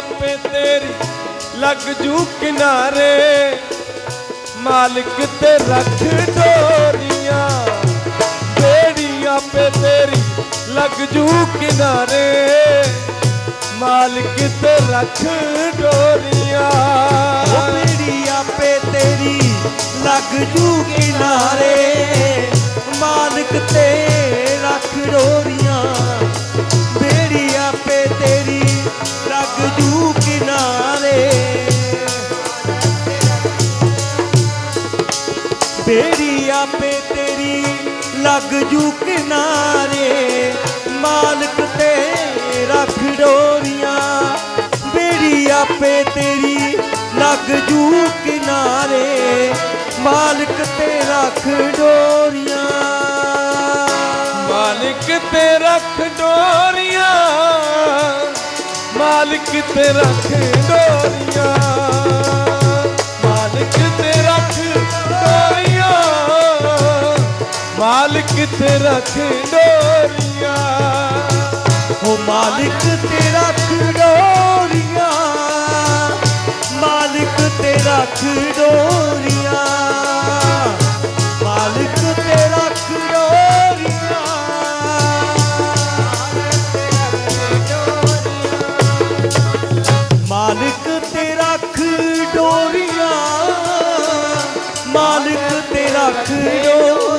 ਆਪੇ ਤੇਰੀ ਲੱਗ ਜੂ ਕਿਨਾਰੇ। ਮਾਲਕ ਤੇ ਰੱਖ ਡੋਰੀਆਂ। ਬੇੜੀ ਆਪੇ ਤੇਰੀ ਲੱਗ ਜੂ ਕਿਨਾਰੇ। ਮਾਲਕ ਤੇ ਰੱਖ ਡੋਰੀਆਂ। ਉਹ ਆਪੇ ਤੇਰੀ ਲੱਗ ਜੂ ਕਿਨਾਰੇ। ਮਾਲਕ ਤੇ ਰੱਖ ਡੋਰੀਆਂ। ਮੇਰੀ ਆਪੇ ਲੱਗ ਜੂ ਕਿਨਾਰੇ, ਮਾਲਕ ਤੇ ਰੱਖ ਡੋਰੀਆਂ ਬੇੜੀ ਆਪੇ ਤੇਰੀ ਲੱਗ ਜੂ ਕਿਨਾਰੇ, ਮਾਲਕ ਤੇ ਰੱਖ ਡੋਰੀਆਂ ਮਾਲਕ ਤੇ ਰੱਖ ਡੋਰੀਆਂ ਮਾਲਕ ਤੇ ਰੱਖ ਮਾਲਕ ਤੇ ਰੱਖ ਡੋਰੀਆਂ ਉਹ ਮਾਲਕ ਤੇ ਰੱਖ ਡੋਰੀਆਂ ਮਾਲਿਕ ਤੇ ਰੱਖ ਡੋਰੀਆਂ ਮਾਲਕ ਤੇ ਰੱਖ ਡੋਰੀਆਂ ਮਾਲਿਕ ਤੇ ਰੱਖ ਡੋਰੀਆਂ ਮਾਲਿਕ ਤੇ ਰੱਖ ਡੋਰੀਆਂ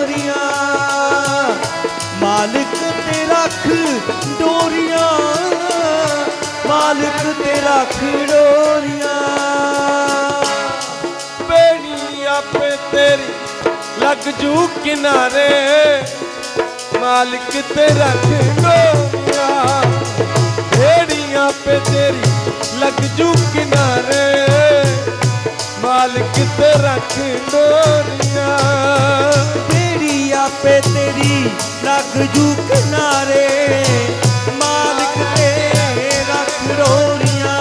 ਤੇ ਡੋਰੀਆਂ। ਮਾਲਕ ਤੇਰਾ ਰੱਖ ਡੋਰੀਆਂ। ਬੇੜੀ ਆਪੇ ਤੇਰੀ ਲੱਗ ਜੂ ਕਿਨਾਰੇ। ਮਾਲਕ ਤੇ ਰੱਖ ਡੋਰੀਆਂ। ਬੇੜੀ ਆਪੇ ਤੇਰੀ ਲੱਗ ਜੂ ਕਿਨਾਰੇ। ਮਾਲਕ ਤੇ ਰੱਖ ਡੋਰੀਆਂ। ਆਪੇ ਤੇਰੀ ਲੱਗ ਜੂ ਕਿਨਾਰੇ ਮਾਲਕ ਤੇ ਰੱਖ ਡੋਰੀਆਂ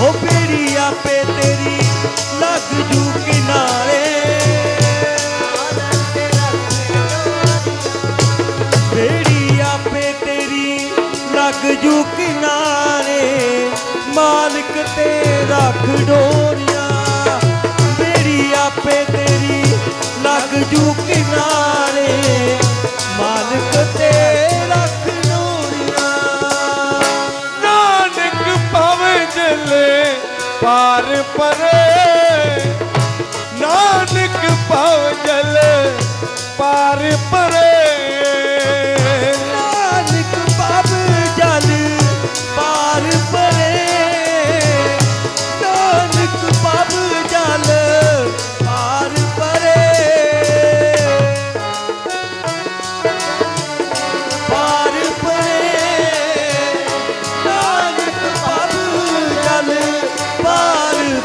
ਉਹ ਬੇੜੀ ਆਪੇ ਤੇਰੀ ਲੱਗ ਜੂ ਕਿਨਾਰੇ ਬੇੜੀ ਆਪੇ ਤੇਰੀ ਲੱਗ ਜੂ ਕਿਨਾਰੇ ਮਾਲਕ ਤੇ ਰੱਖ ਡੋਰੀਆਂ ਬੇੜੀ ਆਪੇ ਤੇਰੀ ਲੱਗ ਜੂ ਪਾਰ ਪਰੇ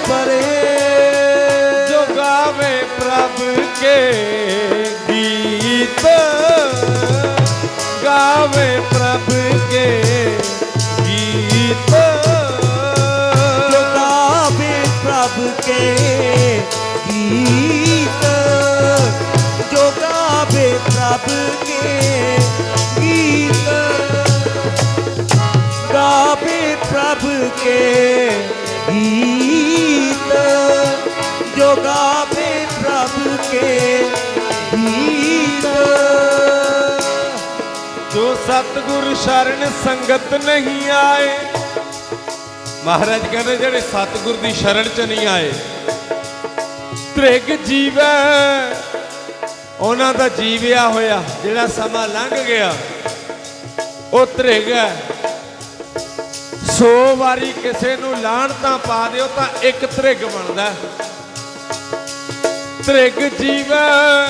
ਪਾਰ। ਜੋ ਗਾਵੇ ਪ੍ਰਭ ਕੇ ਗੀਤ। ਗਾਵੇ ਪ੍ਰਭ ਕੇ ਗੀਤ। ਜੋ ਗਾਵੇ ਪ੍ਰਭ ਕੇ ਗੀਤ। ਜੋ ਗਾਵੇ ਪ੍ਰਭ ਕੇ ਗੀਤ। ਗਾਵੇ ਪ੍ਰਭ ਕੇ ਗੀਤ ਜੋ ਗਾਵੇ ਪ੍ਰਭ ਕੇ ਗੀਤ ਜੋ ਸਤਿਗੁਰ ਸ਼ਰਨ ਸੰਗਤ ਨਹੀਂ ਆਏ, ਮਹਾਰਾਜ ਕਹਿੰਦੇ ਜਿਹੜੇ ਸਤਿਗੁਰ ਦੀ ਸ਼ਰਨ ਚ ਨਹੀਂ ਆਏ, ਤ੍ਰਿਗ ਜੀਵੈ। ਉਹਨਾਂ ਦਾ ਜੀਵਿਆ ਹੋਇਆ, ਜਿਹੜਾ ਸਮਾਂ ਲੰਘ ਗਿਆ, ਉਹ ਤ੍ਰਿਗ ਹੈ। ਸੋ ਵਾਰੀ ਕਿਸੇ ਨੂੰ ਲਾਣ ਤਾਂ ਪਾ ਦਿਓ ਤਾਂ ਇੱਕ ਤ੍ਰਿਗ ਬਣਦਾ। ਹੈ। ਤ੍ਰਿਗ ਜੀਵੈ।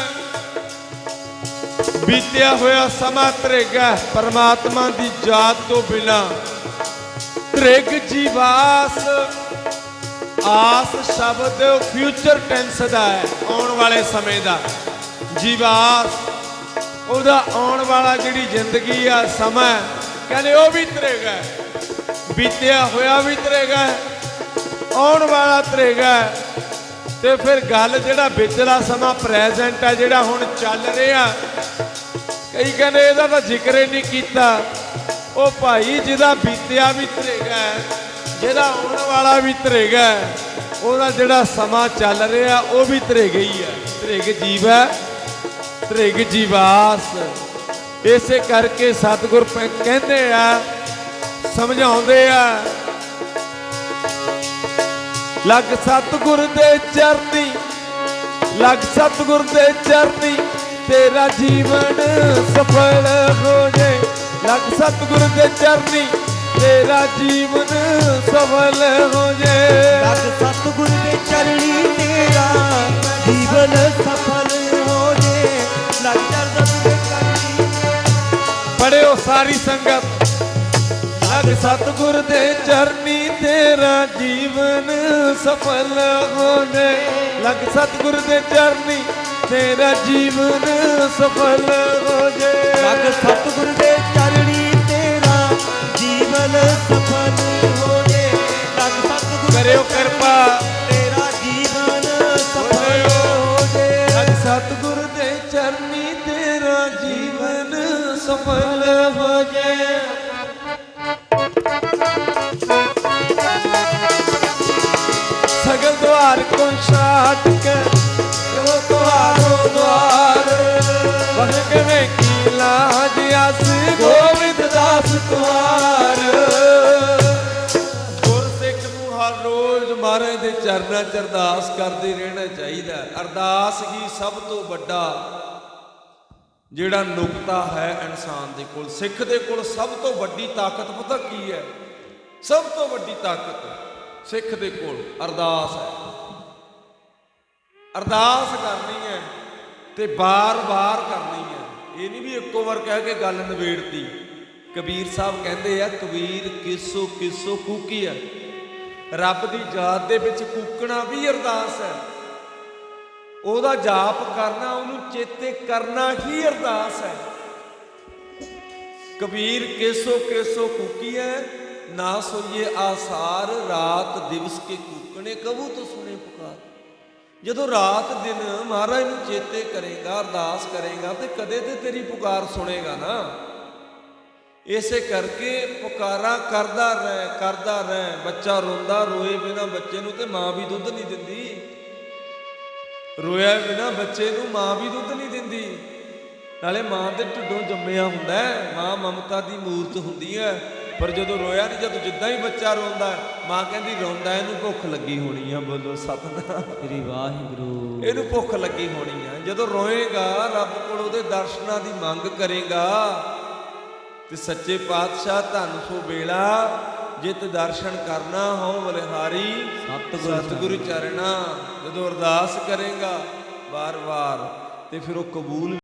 ਬੀਤਿਆ ਹੋਇਆ ਸਮਾਂ ਤ੍ਰਿਗਾ ਪਰਮਾਤਮਾ ਦੀ ਯਾਦ ਤੋਂ ਬਿਨਾ। ਤ੍ਰਿਗ ਜੀਵਾਸ, ਆਸ ਸ਼ਬਦ ਫਿਊਚਰ ਟੈਂਸ ਦਾ ਹੈ, ਆਉਣ ਵਾਲੇ ਸਮੇਂ ਦਾ। ਜੀਵਾਸ, ਉਹਦਾ ਆਉਣ ਵਾਲਾ ਜਿਹੜੀ ਜ਼ਿੰਦਗੀ ਆ, ਸਮਾਂ ਕਹਿੰਦੇ ਉਹ ਵੀ ਤ੍ਰਿਗ ਹੈ। ਬੀਤਿਆ ਹੋਇਆ ਵੀ ਤਰੇਗਾ, ਆਉਣ ਵਾਲਾ ਤਰੇਗਾ। ਤੇ ਫਿਰ ਗੱਲ ਜਿਹੜਾ ਵਿਚਲਾ ਸਮਾਂ ਪ੍ਰੈਜ਼ੈਂਟ ਆ, ਜਿਹੜਾ ਹੁਣ ਚੱਲ ਰਿਹਾ, ਕਈ ਕਹਿੰਦੇ ਇਹਦਾ ਤਾਂ ਜ਼ਿਕਰ ਹੀ ਨਹੀਂ ਕੀਤਾ। ਉਹ ਭਾਈ ਜਿਹਦਾ ਬੀਤਿਆ ਵੀ ਧਰੇਗਾ ਜਿਹਦਾ ਆਉਣ ਵਾਲਾ ਵੀ ਧਰੇਗਾ ਉਹਦਾ ਜਿਹੜਾ ਸਮਾਂ ਚੱਲ ਰਿਹਾ, ਉਹ ਵੀ ਧਰੇਗਾ ਹੀ ਹੈ ਧਰੇਗ ਜੀਵ ਹੈ ਧਰੇਗ ਜੀਵਾਸ। ਇਸੇ ਕਰਕੇ ਸਤਿਗੁਰ ਕਹਿੰਦੇ ਆ ਸਮਝਾਉਂਦੇ ਆ। ਲੱਗ ਸਤਿਗੁਰ ਦੇ ਚਰਨੀ ਲੱਗ ਸਤਿਗੁਰ ਦੇ ਚਰਨੀ ਤੇਰਾ ਜੀਵਨ ਸਫਲ ਹੋ ਜੇ। ਲੱਗ ਸਤਿਗੁਰ ਦੇ ਚਰਨੀ ਤੇਰਾ ਜੀਵਨ ਸਫਲ ਹੋ ਜੇ। ਲੱਗ ਸਤਿਗੁਰ ਦੇ ਚਰਣੀ ਤੇਰਾ ਜੀਵਨ ਸਫਲ ਹੋ ਜੇ। ਲੱਗ ਸਤਿਗੁਰ ਦੇ ਚਰਣੀ ਪੜਿਓ ਸਾਰੀ ਸੰਗਤ। ਲੱਗ ਸਤਿਗੁਰ ਦੇ ਚਰਨੀ ਤੇਰਾ ਜੀਵਨ ਸਫਲ ਹੋ ਜੇ ਲੱਗ ਸਤਿਗੁਰ ਦੇ ਚਰਨੀ ਤੇਰਾ ਜੀਵਨ ਸਫਲ ਹੋ ਜੇ ਲੱਗ ਸਤਿਗੁਰ ਦੇ ਚਰਣੀ ਤੇਰਾ ਜੀਵਨ ਸਫਲ ਹੋ ਜੇ ਲੱਗ ਸਤਿਗੁਰ ਕਰਿਓ ਕਿਰਪਾ। ਤੇਰਾ ਜੀਵਨ ਸਫਲ ਹੋ ਜੇ ਲੱਗ ਸਤਿਗੁਰ ਦੇ ਚਰਨੀ ਤੇਰਾ ਜੀਵਨ ਸਫਲ ਹੋ ਜੇ ਦਾਸ ਗੁਰਸਿੱਖ ਨੂੰ ਹਰ ਰੋਜ਼ ਮਹਾਰਾਜ ਦੇ ਚਰਨਾਂ 'ਚ ਅਰਦਾਸ ਕਰਦੇ ਰਹਿਣਾ ਚਾਹੀਦਾ। ਅਰਦਾਸ ਹੀ ਸਭ ਤੋਂ ਵੱਡਾ ਜਿਹੜਾ ਨੁਕਤਾ ਹੈ ਇਨਸਾਨ ਦੇ ਕੋਲ। ਸਿੱਖ ਦੇ ਕੋਲ ਸਭ ਤੋਂ ਵੱਡੀ ਤਾਕਤ ਪਤਾ ਕੀ ਹੈ? ਸਭ ਤੋਂ ਵੱਡੀ ਤਾਕਤ ਸਿੱਖ ਦੇ ਕੋਲ ਅਰਦਾਸ ਹੈ। ਅਰਦਾਸ ਕਰਨੀ ਹੈ ਤੇ ਬਾਰ-ਬਾਰ ਕਰਨੀ ਹੈ। ਇਹ ਨਹੀਂ ਵੀ ਇੱਕੋ ਵਾਰ ਕਹਿ ਕੇ ਗੱਲ ਨਿਬੇੜਤੀ। ਕਬੀਰ ਸਾਹਿਬ ਕਹਿੰਦੇ ਆ ਕਬੀਰ ਕਿਸੋ ਕਿਸੋ ਕੂਕੀ ਹੈ ਰੱਬ ਦੀ ਯਾਦ ਦੇ ਵਿੱਚ ਕੂਕਣਾ ਵੀ ਅਰਦਾਸ ਹੈ। ਉਹਦਾ ਜਾਪ ਕਰਨਾ, ਉਹਨੂੰ ਚੇਤੇ ਕਰਨਾ ਹੀ ਅਰਦਾਸ ਹੈ। ਕਬੀਰ ਕੇਸੋ ਕੇਸੋ ਹੈ, ਨਾ ਸੋਈਏ ਆਸਾਰ, ਰਾਤ ਦਿਵਸ ਕੇ ਕੂਕਣੇ, ਕਬੂ ਤੋ ਸੁਣੇ ਪੁਕਾਰ। ਜਦੋਂ ਰਾਤ ਦਿਨ ਮਹਾਰਾਜ ਨੂੰ ਚੇਤੇ ਕਰੇਗਾ, ਅਰਦਾਸ ਕਰੇਗਾ, ਤੇ ਕਦੇ ਤੇ ਤੇਰੀ ਪੁਕਾਰ ਸੁਣੇਗਾ ਨਾ। ਇਸੇ ਕਰਕੇ ਪੁਕਾਰਾਂ ਕਰਦਾ ਰਹਿ ਕਰਦਾ ਰਹਿ। ਬੱਚਾ ਰੋਂਦਾ ਰੋਏ ਬਿਨਾ ਬੱਚੇ ਨੂੰ ਤੇ ਮਾਂ ਵੀ ਦੁੱਧ ਨਹੀਂ ਦਿੰਦੀ। ਰੋਇਆ ਬਿਨਾ ਬੱਚੇ ਨੂੰ ਮਾਂ ਵੀ ਦੁੱਧ ਨਹੀਂ ਦਿੰਦੀ। ਨਾਲੇ ਮਾਂ ਦੇ ਢਿੱਡੋਂ ਜੰਮਿਆ ਹੁੰਦਾ ਮਾਂ ਮਮਤਾ ਦੀ ਮੂਰਤ ਹੁੰਦੀ ਹੈ। ਪਰ ਜਦੋਂ ਰੋਇਆ ਨਹੀਂ ਜਦੋਂ ਜਿੱਦਾਂ ਹੀ ਬੱਚਾ ਰੋਂਦਾ ਮਾਂ ਕਹਿੰਦੀ ਰੋਂਦਾ ਇਹਨੂੰ ਭੁੱਖ ਲੱਗੀ ਹੋਣੀ ਆ। ਬੋਲੋ ਸਤਨਾਮ। ਸ੍ਰੀ ਵਾਹਿਗੁਰੂ। ਇਹਨੂੰ ਭੁੱਖ ਲੱਗੀ ਹੋਣੀ ਆ। ਜਦੋਂ ਰੋਏਗਾ ਰੱਬ ਕੋਲ ਉਹਦੇ ਦਰਸ਼ਨਾਂ ਦੀ ਮੰਗ ਕਰੇਗਾ ਤੇ ਸੱਚੇ ਪਾਤਸ਼ਾਹ ਧੰਨ ਸੋ ਵੇਲਾ ਜਿਤ ਦਰਸ਼ਨ ਕਰਨਾ ਹੋ ਬਲਿਹਾਰੀ ਸਤਿਗੁਰ ਸਤਿਗੁਰੂ ਚਰਣਾ ਜਦੋਂ ਅਰਦਾਸ ਕਰੇਗਾ ਵਾਰ-ਵਾਰ ਤੇ ਫਿਰ ਉਹ ਕਬੂਲ